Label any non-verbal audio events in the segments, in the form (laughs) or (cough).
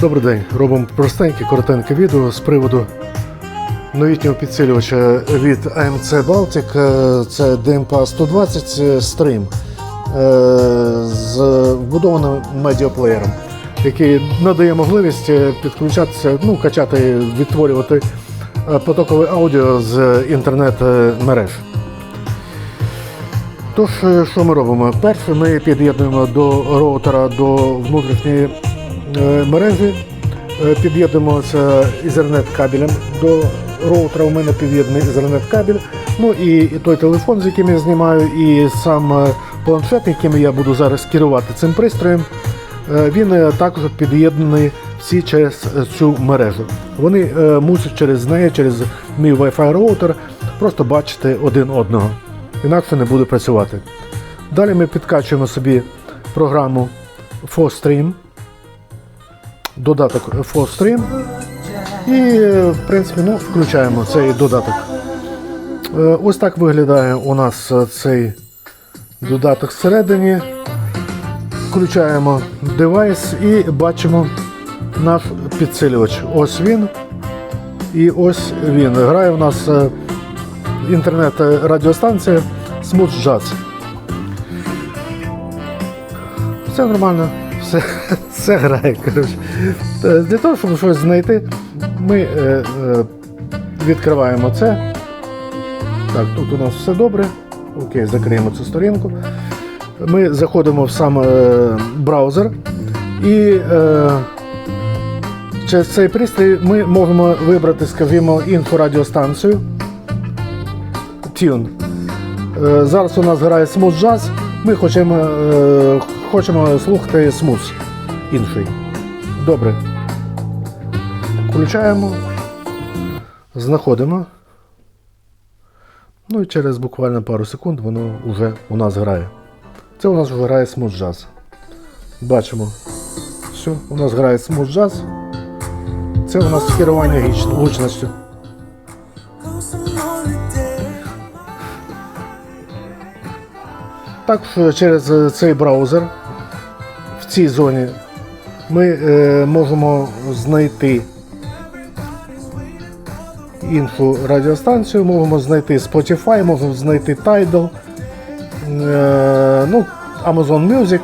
Добрий день. Робимо простеньке, коротеньке відео з приводу новітнього підсилювача від AMC Baltic. Е, Це DMPA 120 Stream е, з вбудованим медіаплеєром, який надає можливість е, підключатися, ну, качати, відтворювати е, потокове аудіо з інтернет-мереж. Тож, що ми робимо? Перше, ми під'єднуємо до роутера до внутрішньої мережі, Е, під'єднуємо це Ethernet кабелем до роутера. У мене під'єднаний Ethernet кабель. Ну і, і той телефон, з яким я знімаю, і сам е, планшет, яким я буду зараз керувати цим пристроєм. е, Він е, також під'єднаний всі через е, цю мережу. Вони е, мусять через неї, через мій Wi-Fi роутер, просто бачити один одного. Інакше не буде працювати. Далі ми підкачуємо собі програму FOSTream, додаток FOSTream. І, в принципі, ну, включаємо цей додаток. Е, Ось так виглядає у нас е, цей додаток всередині. Включаємо девайс і бачимо наш підсилювач. Ось він. І ось він. Грає у нас е, інтернет-радіостанція Smooth Jazz. Все нормально, все, (laughs) все грає. Коротше. Для того, щоб щось знайти, ми е, е, відкриваємо це. Так, тут у нас все добре. Окей, закриємо цю сторінку. Ми заходимо в сам е, браузер і е, через цей пристрій ми можемо вибрати, скажімо, інфорадіостанцію. Tune. Е, Зараз у нас грає Smooth Jazz. Ми хочемо, е, хочемо слухати Smooth інший. Добре. Включаємо, знаходимо. Ну і через буквально пару секунд воно вже у нас грає. Це у нас вже грає Smooth Jazz. Бачимо. Все, у нас грає Smooth Jazz. Це у нас керування гучністю. Також через е, цей браузер в цій зоні ми е, можемо знайти іншу радіостанцію, можемо знайти Spotify, можемо знайти Tidal, е, ну, Amazon Music,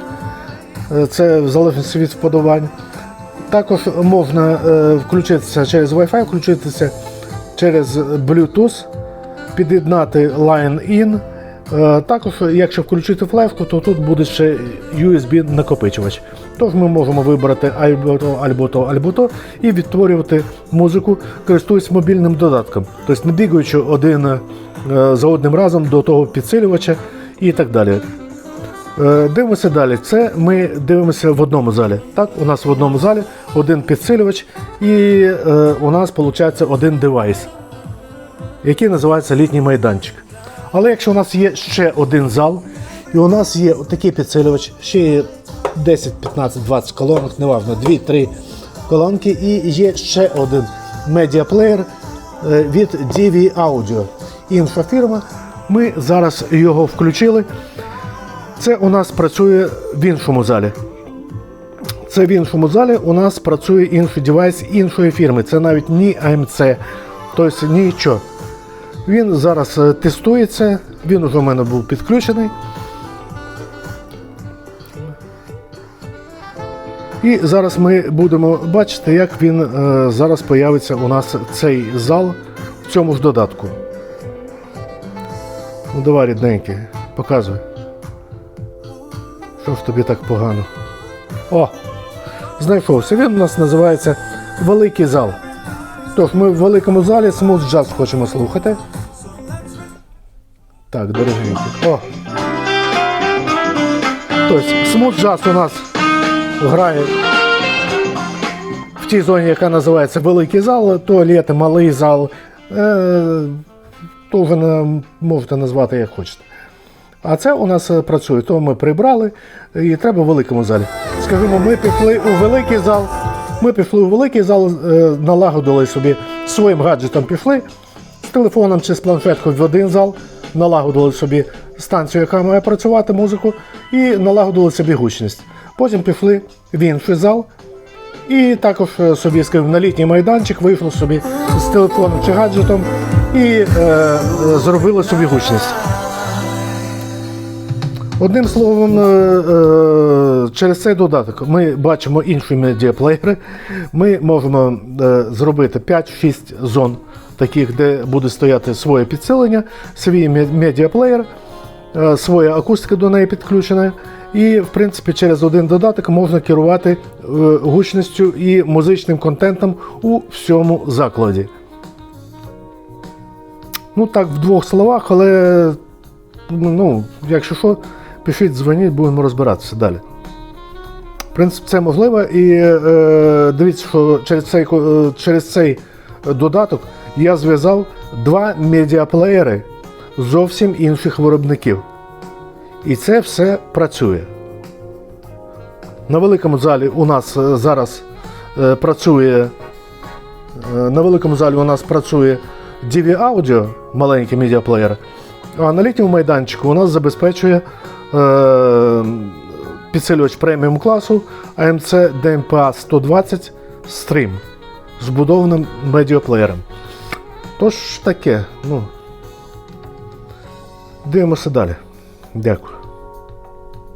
Е, це в залежності від вподобань. Також можна е, включитися через Wi-Fi, включитися через Bluetooth, під'єднати Line-In. Е, Також, якщо включити флешку, то тут буде ще USB накопичувач. Тож ми можемо вибрати або то, або то, або то і відтворювати музику, користуючись мобільним додатком. Тобто не бігаючи один е, за одним разом до того підсилювача і так далі. Е, Дивимося далі. Це ми дивимося в одному залі. Так, у нас в одному залі один підсилювач, і у нас виходить один девайс, який називається літній майданчик. Але якщо у нас є ще один зал, і у нас є такий підсилювач, ще є 10, 15, 20 колонок, неважно, 2-3 колонки, і є ще один медіаплеєр е, від DV Audio. Інша фірма. Ми зараз його включили. Це у нас працює в іншому залі. Це в іншому залі у нас працює інший девайс іншої фірми. Це навіть ні AMC, тобто нічого. Він зараз е, тестується, він уже у мене був підключений. І зараз ми будемо бачити, як він е, зараз появиться у нас цей зал в цьому ж додатку. Ну давай, рідненький, показуй. Що ж тобі так погано? О! Знайшовся. Він у нас називається Великий зал. Тож, ми в великому залі смуз джаз хочемо слухати. Так, дорогенькі. О! Тобто, смуз джаз у нас грає в тій зоні, яка називається Великий зал, туалети, малий зал. Е, то ви можете назвати як хочете. А це у нас е, працює. То ми прибрали і треба в великому залі. Скажімо, ми пішли у великий зал. Ми пішли у великий зал, е, налагодили собі своїм гаджетом пішли з телефоном чи з планшеткою в один зал, налагодили собі станцію, яка має працювати музику, і налагодили собі гучність. Потім пішли в інший зал, І також е, собі скажімо, на літній майданчик вийшов собі з телефоном чи гаджетом і е, зробили собі гучність. Одним словом, е, е, через цей додаток ми бачимо інші медіаплеєри. Ми можемо е, зробити 5-6 зон, таких, де буде стояти своє підсилення, свій ме- медіаплеєр, е, своя акустика до неї підключена. І, в принципі, через один додаток можна керувати е, гучністю і музичним контентом у всьому закладі. Ну так, в двох словах, але ну, якщо що, пишіть, дзвоніть, будемо розбиратися далі. В принципі, це можливо, і е, дивіться, що через цей, е, через цей додаток я зв'язав два медіаплеєри зовсім інших виробників. І це все працює. На великому залі у нас е, зараз е, працює. е, На великому залі у нас працює DV Audio, маленький медіаплеєр, а на літньому майданчику у нас забезпечує е, підсилювач преміум класу AMC DMPA 120 Stream з будованим медіаплеєром. Тож таке, ну. Дивимося далі. Дякую.